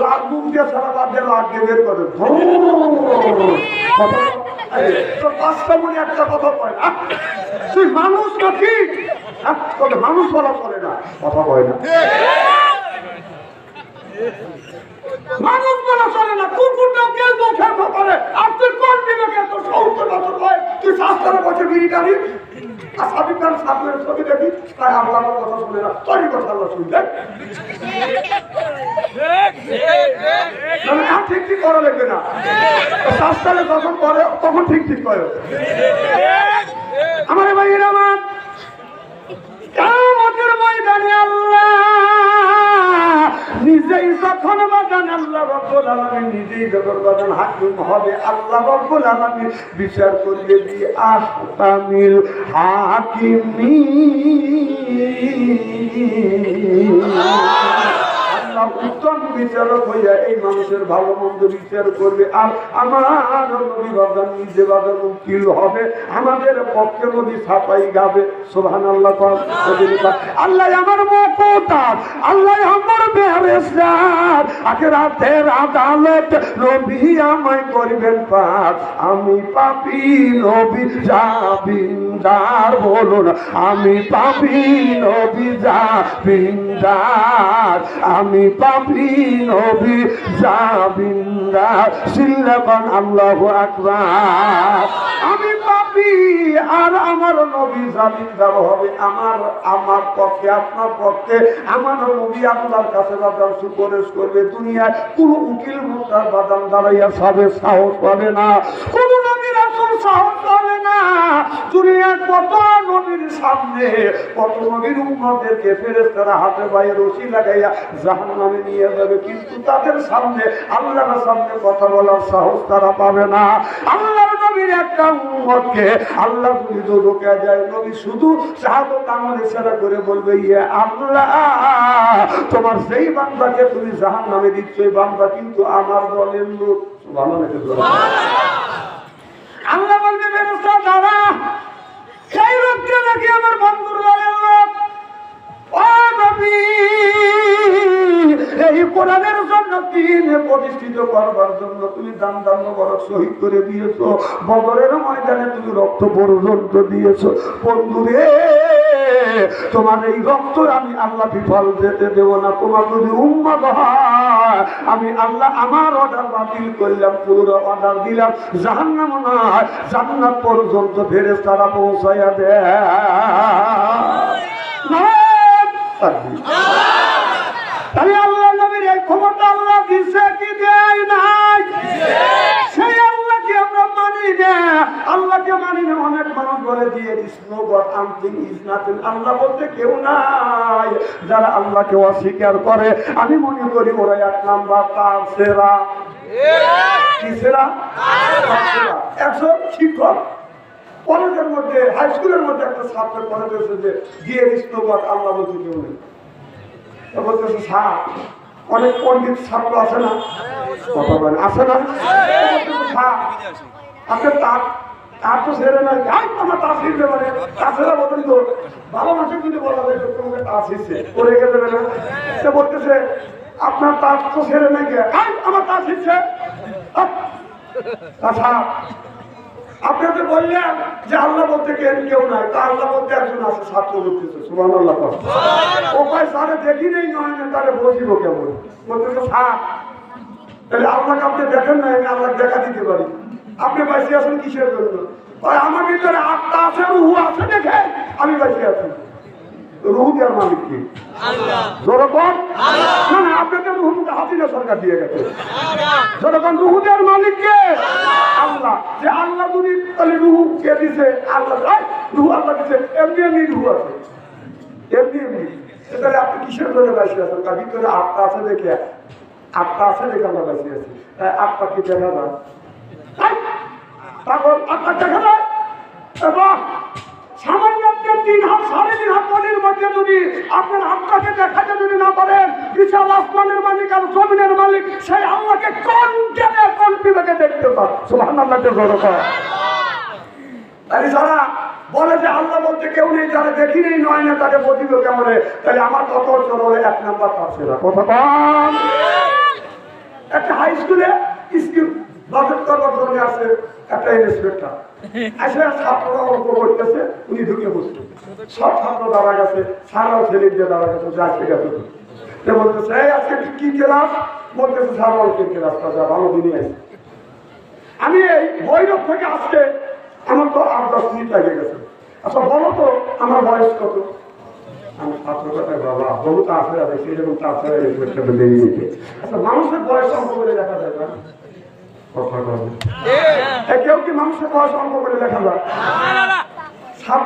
লাখ মুখ দিয়ে সারা বাদ দিয়ে লাখ দিয়ে বের করে পাঁচটা মনে একটা কথা কয় না তুই মানুষ হ্যাঁ, তোকে মানুষ বলা চলে না কথা কয় না মানুষ বলা চলে না কুকুরটা কে মুখের করে আর তুই কোন বিবেকে তোর সত্তর বছর হয়? তুই শাস্ত্রের বছর টানি আর সাবিক খান সামনের ছবি দেখি তাই আল্লাহ আমার কথা শুনে না। কথা শুনলে মানে ঠিক ঠিক করা লাগবে না। শাস্ত্রে যখন করে তখন ঠিক ঠিক করে আমার ভাই আমার। কামতের ময়দানে আল্লাহ নিজেই যখন বাজান আল্লাহ রব্বুল আলামিন নিজেই যখন বাজান হাকিম হবে আল্লাহ রব্বুল আলামিন। বিচার করবে দি আসামিল উত্তম বিচারক হইয়া এই মানুষের ভালো মন্দ বিচার করবে আর আমার নবী নিজে উকিল হবে। আমাদের পক্ষে নদী ছাপাই গাবে। সোহান আল্লাহ আল্লাহ আমার মতার আল্লাহ আমার বেহরেস্তার। আখেরাতের আদালত নবী আমায় করবেন পাপ আমি পাপি নবী যাবিন্দার বলুন আমি পাপি নবী যাবিন্দার আমি নবী সিল্লাবান আল্লাহু আকবার। আমি পাপি আর আমার নবী হবে আমার আমার পক্ষে, আপনার পক্ষে। আমার নবী আল্লাহর কাছে বাদাম সুপারিশ করবে, দুনিয়ায় কোন উকিল মোটার বাদাম দাঁড়াইয়া সাবে সাহস পাবে না, কোন নবীর আসল সাহস পাবে না। দুনিয়ার কত নবীর সামনে কত নবীর উম্মদেরকে ফেরেস্তারা হাতে পায়ে রশি লাগাইয়া নিয়ে যাবে কিন্তু তাদের সামনে আল্লাহর সামনে কথা বলার সাহস তারা পাবে না। আল্লাহর নবীর একটা উম্মতকে আল্লাহ যদি ঢোকা যায় নবী শুধু শাহাদত আমলে ইশারা করে বলবে ইয়ে আল্লাহ তোমার সেই বান্দাকে তুমি জাহান নামে দিচ্ছ এই বান্দা কিন্তু আমার দলের লোক। ভালো নাকি আল্লাহ বলবে দাঁড়া। সেই আমার বন্ধুর এই কোরআনের জন্য দিনে প্রতিষ্ঠিত করবার জন্য তুমি দান দান বড় শহীদ করে দিয়েছ। বদরের ময়দানে তুমি রক্ত পর্যন্ত দিয়েছ। বন্ধুরে, তোমার এই রক্ত আমি আল্লাহ বিফল যেতে দেব না। তোমার যদি উন্মত হয় আমি আল্লাহ আমার অর্ডার বাতিল করলাম পুরো অর্ডার দিলাম। জাহান্নাম নয় জান্নাত পর্যন্ত ফেরে তারা পৌঁছাইয়া দেয়। তাহলে আল্লাহ নবীর এই ক্ষমতা আল্লাহ দিছে কি দেয় নাই সেই আল্লাহকে আমরা মানি না আল্লাহকে মানি না অনেক মানুষ বলে দিয়ে this no god anything is nothing আল্লাহ বলতে কেউ নাই। যারা আল্লাহকে অস্বীকার করে আমি মনে করি ওরা এক নাম্বার তার সেরা। কি সেরা? একজন শিক্ষক। কলেজের মধ্যে হাই স্কুলের মধ্যে একটা ছাত্র কলেজ এসে যে দিয়ে গড আল্লাহ বলতে কেউ নেই। বলতেছে স্যার অনেক পণ্ডিত ছাত্র আছে না? কথা বলে আছে না? বলতেছে, আপনার তার তার তো ছেড়ে নাই আই আমার তা ছিঁড়বে মানে তা। ভালো মানুষ যদি বলা যায় তো তোমাকে তা ছিঁড়ছে পড়ে গেলে না। সে বলতেছে, আপনার তার তো ছেড়ে নাই আমার তা ছিঁড়ছে আহ! আচ্ছা আপনাকে বললেন যে আল্লাহ বলতে কেউ কেউ নাই। তা আল্লাহ বলতে একজন আছে, ছাত্র বলতেছে সুমান আল্লাহ ও ভাই স্যারে, দেখি নেই নয় না, তাহলে বসিব কেমন? বলতেছে, স্যার, তাহলে আপনি দেখেন না, আমি আল্লাহ দেখা দিতে পারি। আপনি বাঁচিয়ে আছেন কিসের জন্য? ভাই আমার ভিতরে আত্মা আছে রুহু আছে দেখে আমি বাঁচিয়ে আছি। রুহু দেওয়ার মালিক কি? জনগণ? না না আপনাদের রুহুকে হাসিনা সরকার দিয়ে গেছে। জনগণ রুহু দেওয়ার মালিক কে? আল্লাহ। যে আল্লাহ যদি তাহলে রুহু কে দিছে? আল্লাহ রুহু আল্লাহ দিছে। এমনি এমনি রুহু আছে। এমনি এমনি। তাহলে আপনি কিসের জন্য বেশি আছেন? তার ভিতরে আত্মা আছে দেখে। আটটা আছে দেখে আমরা বেঁচে আছি। তাই আটটা কি দেখা যায় পাগল আটটা দেখা যায় এ সামান্য আপনার তিন হাত, সাড়ে হাত পানির মধ্যে যদি আপনার আত্মাকে দেখাতে যদি না পারেন, বিশাল আসমানের মালিক আর জমিনের মালিক, সেই আল্লাহকে কোন জ্ঞানে কোন দেখতে পান তাই যারা বলে যে আল্লাহ বলতে কেউ নেই, যারা দেখি নেই নয় না তাকে বুঝিব কেমনে? তাহলে আমার কত চলো এক নাম্বার কত একটা হাই স্কুলে আছে একটা ইন্সপেক্টর আসলে ছাত্ররা করতেছে, উনি ঢুকে সব ছাত্র দাঁড়া গেছে সারাও ছেলে দিয়ে দাঁড়া গেছে সেটা তো সে বলতেছে, এই, আজকে কি- বলতেছে অল্পের ভালো দিনই আছে। আমি এই বৈরব থেকে আসতে আমার তো আট দশ মিনিট লেগে গেছে। আচ্ছা বলো তো, আমার বয়স কত? আমি ছাত্র কথায় বাবা বহু তাড়াতাড়ি দেখছি এরকম তাড়াতাড়ি রিফ্লেকশনে বেরিয়ে নিতে আচ্ছা মানুষের বয়স করে দেখা যায় না। সব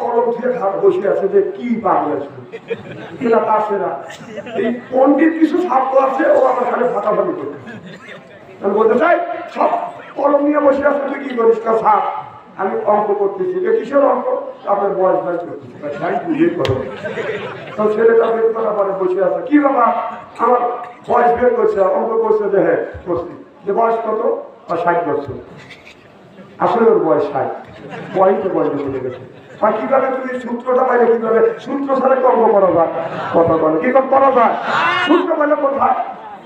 কলম বসে আছে যে কি এই কিছু আছে, ও আমি বলতে চাই, সব কলম নিয়ে বসে তুই কি সাপ, আমি অঙ্ক করতেছি। যে কিসের অঙ্ক? আপনার বয়স করতেছি ছেলেটা বের করার পরে বসে আছে। কি বাবা আমার বয়স বের করছে, অঙ্ক করছে যে হ্যাঁ যে বয়স কত? আর ষাট বছর। আসলে ওর বয়স ষাট। বয়সে বয়সে চলে গেছে। আর কীভাবে তুমি সূত্রটা পাইলে, কীভাবে? সূত্র ছাড়া কর্ম করা যায়, কথা বলে। কি করে যায়? সূত্র পাইলে কোথায়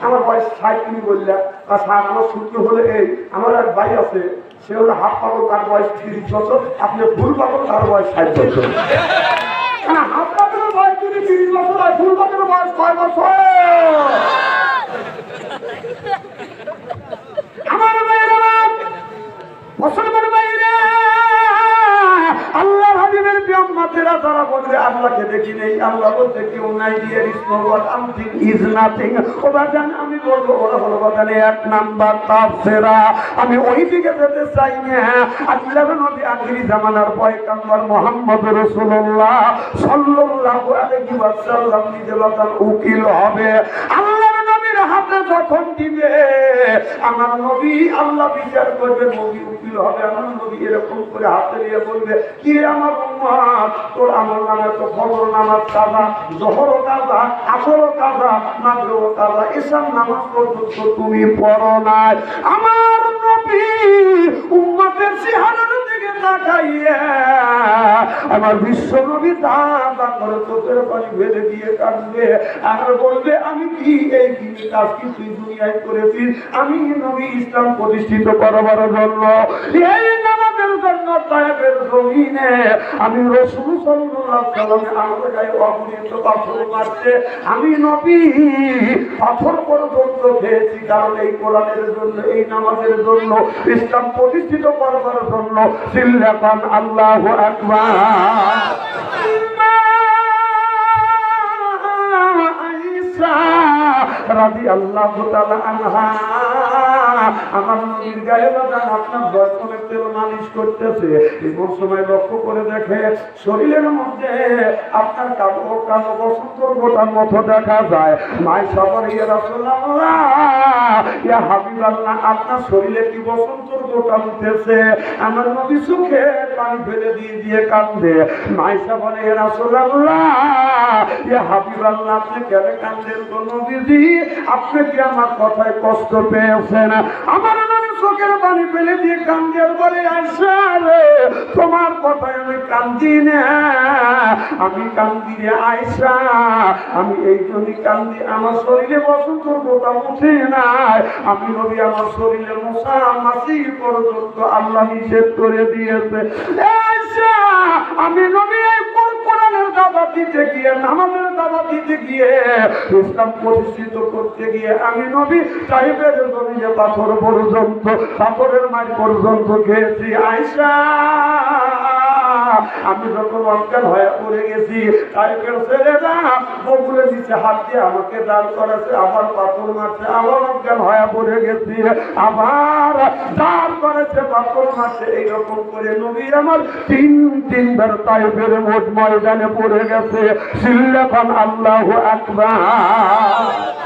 আমার বয়স ষাট, তুমি বললে। আর স্যার আমার সূত্র হলে এই। আমার এক ভাই আছে, সে হলো হাফ পাগল তার বয়স তিরিশ বছর। আপনি ভুল পাগল তার বয়স ষাট বছর। হাফ পাগলের বয়স তিরিশ বছর হয় ফুল পাগলের বয়স কয় বছর। আল্লাহকে দেখি নেই আল্লাহ বলতে কেউ নাই দিয়ে ইজ নাথিং ওরা জান আমি বলব, ওরা হলো বাজানে এক নাম্বার আমি ওই দিকে যেতে চাই না। আল্লাহ নবী আখিরি জামানার মুহাম্মদ রাসূলুল্লাহ সাল্লাল্লাহু আলাইহি ওয়াসাল্লাম নিজে বাতাল উকিল হবে। আল্লাহর নবীর হাতে যখন দিবে, আমার নবী আল্লাহ বিচার করবে, নবী হবে আমার নবী এরকম করে হাতে নিয়ে বলবে, কি আমার তোর আমার নামে তো খবর নামাজ কাজা জহর কাজা আসর কাজা মাগরব কাজা এসব নামাজ পর্যন্ত তুমি পড়ো নাই। আমার নবী উম্মতের চেহারার দিকে আমার বিশ্ব নবী দাঁত করে চোখের পানি ফেলে দিয়ে কাটবে আর বলবে, আমি কি এই কি কাজ কি তুই দুনিয়ায় করেছিস? আমি নবী ইসলাম প্রতিষ্ঠিত করবার জন্য। এই আমি আমি নবী পাথর পর্যন্ত খেয়েছি, কারণ এই কোরআনের জন্য, এই নামাজের জন্য, ইসলাম প্রতিষ্ঠিত করবার জন্য সিল্লাপান আল্লাহ আকবার। রাজি আল্লাহ আমার নদীর গায়ে বাজান আপনার দর্শনের তেল মালিশ করতেছে। এমন সময় লক্ষ্য করে দেখে শরীরের মধ্যে আপনার কালো কালো বসন্তর গোটার মতো দেখা যায়। মাই সবার ইয়ে রাসূলুল্লাহ ইয়া হাবিবাল্লাহ, আপনার শরীরে কি বসন্তর গোটা উঠেছে? আমার নবী সুখে পানি ফেলে দিয়ে দিয়ে কান্দে মাইসা বলে ইয়া রাসূলুল্লাহ, ইয়া হাবিবাল্লাহ, আপনি কেন কান্দেন গো আপনি কি আমার কথায় কষ্ট পেয়েছেন? আমার নবী চোখের পানি ফেলে দিয়ে কান্দে আর বলে, আয়সা রে, তোমার কথায় আমি কান্দি না। আমি কান্দি রে, আয়সা। আমি এই জন্যই কান্দি, আমার শরীরে বসন্ত গোটা উঠে নাই। আমি নবী আমার শরীরে মশা মাসি পর্যন্ত আল্লাহ নিষেধ করে দিয়েছে। আমি কোরআনের দাবা দিতে গিয়ে, নামাজের দাবা দিতে গিয়ে, ইসলাম প্রতিষ্ঠিত করতে গিয়ে আমি নবী সাহেবের জমিনে পাথর পর্যন্ত, পাথরের মাঠ পর্যন্ত খেয়েছি আয়সা আমি যখন অজ্ঞান হয়ে পড়ে গেছি সাহেবের ছেলেরা বগুলে নিচে হাত দিয়ে আমাকে দাঁড় করেছে, আবার পাথর মারছে, আবার অজ্ঞান হয়ে পড়ে গেছি, আবার দাঁড় করেছে, পাথর মারছে, এইরকম করে নবী আমার তিন, তিনবার তাইফের মোট ময়দানে পড়ে গেছে। সিল্লাফান আল্লাহু আকবার।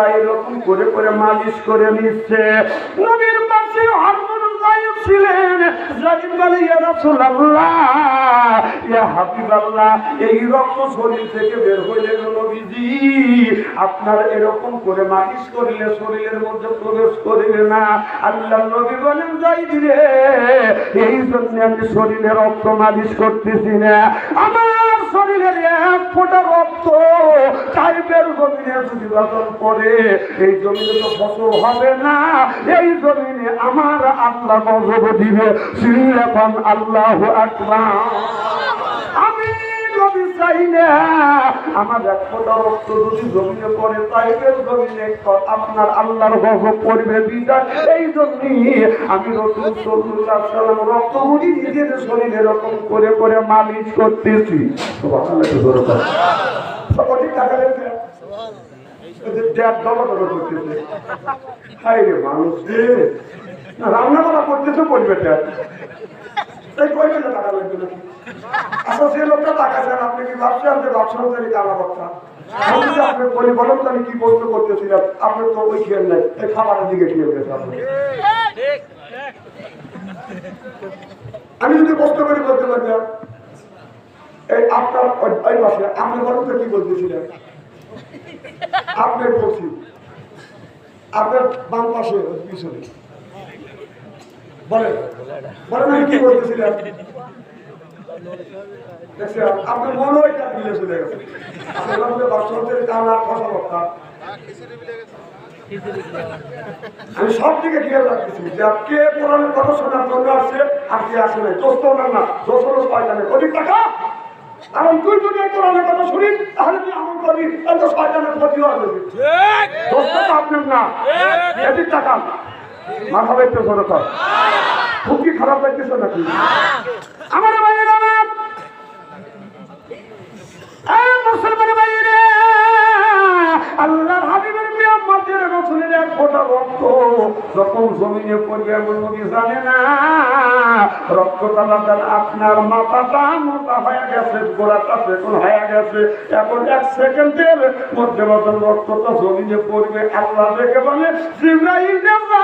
এরকম করে করে মালিশ করে নিচ্ছে। নবীর পাশে বলে এই শরীর থেকে বের হইলে আপনার এরকম করে মালিশ করিলে শরীরের মধ্যে প্রবেশ করিবে না। আল্লাহ নবী বলেন যাই রে, এই জন্য আমি শরীরে রক্ত মালিশ করতেছি না। আমার শরীরের এক ফোঁটা রক্ত টাইপের জমিনে যদি করে এই জমিনে তো ফসল হবে না। এই জমিনে আমার আল্লাহ দিবে। শ্রীরাখন আল্লাহ আকবার। আমি নবী চাই না। আমার এক ফোঁটা রক্ত যদি জমিনে পড়ে তাইবের জমিনে আপনার আল্লাহর গজব পড়বে বিদায় এই জন্যই আমি রসুল আলাইহি সাল্লাম রক্তগুলি নিজের শরীরে এরকম করে করে মালিশ করতেছি। সকলে টাকা লেগে ওদের ড্যাব ডবল ডবল করতেছে। হাই রে মানুষ রে। না, রান্না করা করতেছে করবে এই টাকা লাগবে আচ্ছা লোকটা আপনি আমি কি প্রশ্ন করতেছিলাম? আপনার দিকে আমি যদি প্রশ্ন করে, বলতে পারতাম এই আপনার ওই- আপনি বলেন তো কি বলতেছিলেন? আপনার বলছি, আপনার বাম পাশে পিছনে। বলেন বলেন আমি কি বলতেছিলাম আপনার মনে হয় এটা মিলে চলে গেছে। আপনার মধ্যে বাস্তবের কানা কথা বক্তা আমি সব দিকে খেয়াল রাখতেছি যে কে কোরআনের কথা শোনার জন্য আসছে আর কে আসে নাই। ওনার না দোস্ত হলো শয়তানের অধিক টাকা। কারণ তুই যদি কোরআনের কথা শুনি তাহলে তুই আমল করবি তাহলে তো শয়তানের দোস্ত আপনার না। এদিক টাকা মাথা খুব কি খারাপ লাগতেছে নাকি? আমার ভাইয়ের আমার হাবিবের রসুলের এক ফোঁটা রক্ত, যখন জমিনে পড়বে এমন নবী জানে না। রক্ত আপনার মাথাটা মোটা হয়ে গেছে, গোড়াটা সেকন হয়ে গেছে। এখন এক সেকেন্ডের মধ্যে মতন রক্তটা জমিনে পড়বে, আল্লাহ দেখে বলে দেবা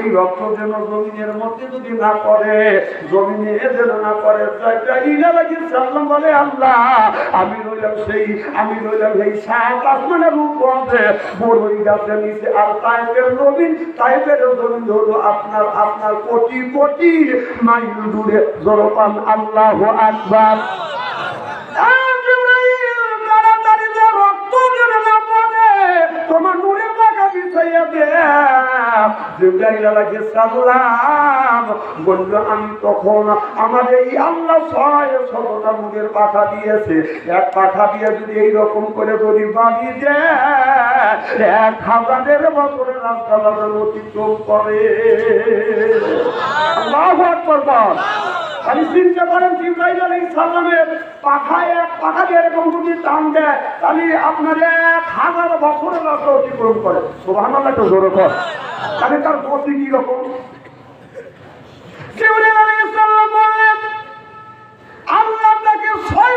এই রক্ত যেন জমিনের মধ্যে যদি না জমিনে যেন না বলে আল্লাহ, আমি রইলাম সেই, আমি রইলাম সেই সাত আসমানের উপরে। জমিন হলো আপনার আপনার কোটি কোটি মাইল দূরে। জলপান আল্লাহ আকবার। জিবরাইল সালাম বলল, আমি তখন আমার এই আল্লাহ ছয় শতটা নূরের পাখা দিয়েছে। এক পাখা দিয়ে যদি এইরকম করে যদি বাড়ি দেয় এক হাজারের বছরের রাস্তা অতিক্রম করে। আল্লাহু আকবার টান দেয়, তাহলে আপনার এক জোরে কর। তাহলে তার গতি কি রকম? জিব্রাইল আলাইহিস সালাম বললেন, আল্লাহ তাকে ছয়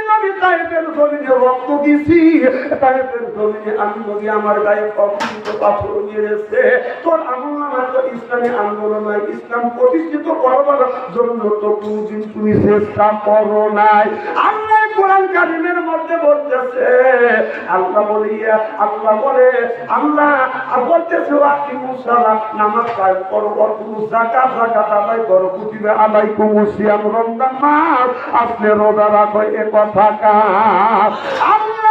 আমি নবী আমার গায়ে অপরিচিত পাথর মেরেছে, তোর নামা তো ইসলামী আন্দোলন ইসলাম প্রতিষ্ঠিত করবার জন্য তো তুমি চেষ্টা করো নাই। আল্লাহ কোরআন কারিমের মধ্যে বলতেছে, আল্লাহ বলিয়া, আল্লাহ বলে, আল্লাহ আর বলতেছে আপনি মুসালা নামাজ কায়েম করো জাকাত জাকাত আদায় করো, কুতিবে আলাইকুম কুমুসিয়াম রমজান মাস, আপনি রোজা রাখো, এ কথা কাজ আল্লাহ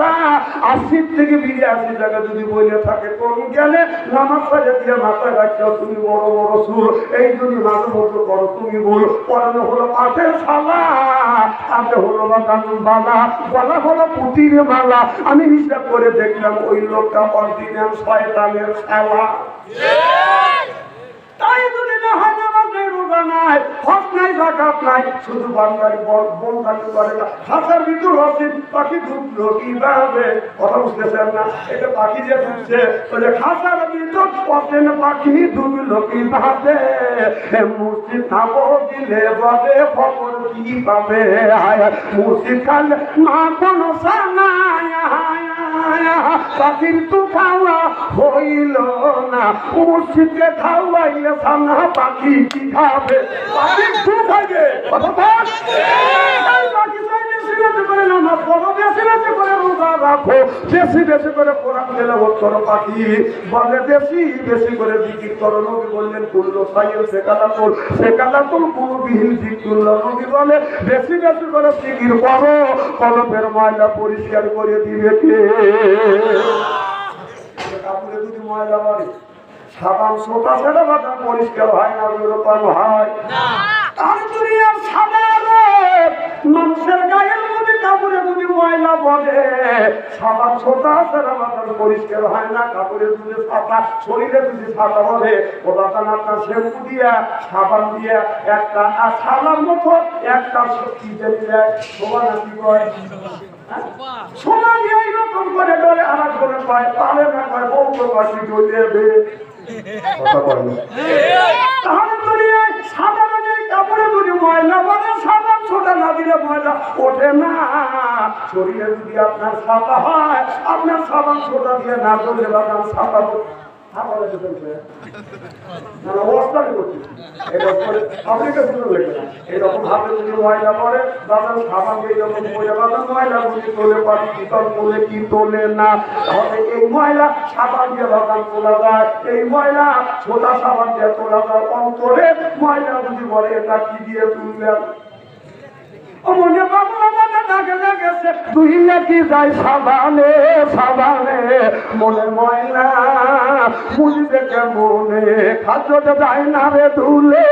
কথা। আশি থেকে বিরাশি টাকা যদি বলে থাকে কোন গেলে নামাজ মাথায় রাখছো তুমি বড় বড় সুর। এই যদি মাঝে করো তুমি বল পড়ানো হলো পাঠের শালা হাতে হলো বালা। বলা হলো পুতির মালা। আমি হিসাব করে দেখলাম ওই লোকটা অরিজিনাল শয়তানের শালা। তাই যদি না হয় নেই রোজা নাই হক পাখি ঢুকলো কীভাবে? দিলে বলে খবর কি পাবে মুসিদ খালে মা কোনো সানায়, হায় পাখির তো খাওয়া হইল না। মুর্শিদকে খাওয়াইলে সামনা পাখি কি খাবে? পাখির তো খাবে। কথা বেশি বেশি করে নামাজ পড়ো বেশি বেশি করে রোজা রাখো। বেশি বেশি করে কোরআন তেলাওয়াত করো পাখি। বলে বেশি বেশি করে জিকির করো নবী বললেন কুল্লো সাইয়ের সেকালা তোল সেকালা তোল কোনো বিহীন জিকিরুল্লাহ নবী বলে বেশি বেশি করে জিকির করো কলমের ময়লা পরিষ্কার করে দিবে কে? কাপড়ে যদি ময়লা মারে সাবান সোটা সেটা পরিষ্কার হয় না ওরকম হয়? আর দুনিয়ার সাধারণ মানুষের মধ্যে কাপড়ে যদি ময়লা বলে সাবান সোটা সেটা বাটা পরিষ্কার হয় না কাপড়ে যদি সাদা শরীরে যদি সাদা বলে ওটা আপনার শ্যাম্পু দিয়া সাবান দিয়া একটা আর মতো একটা কি জানি দেয় সমান কি কয়? সমান এইরকম করে ডরে করে পায় তাহলে না পায় বউ তো পাশি চলে কথা বলে তাহলে দুনিয়ায় সাধারণের কাপড়ে যদি ময়লা পরে সাবান ছোটা না, দিলে ময়লা ওঠে না। শরীরে যদি আপনার সাদা হয়, আপনার সাবান ছোটা দিয়ে না করলে আপনার সাদা এই ময়লা সাবান দিয়ে তোলা যায়। এই ময়লা সাবান দিয়ে তোলা যায়। অন্তরে ময়লা যদি বলে এটা কি দিয়ে তুললেন? ডাকে লেগেছে। তুই নাকি যাই সাবানে সাবানে? মনে ময়না, মুড়ি দেখে মনে। খাদ্য যায় না রে ধুলে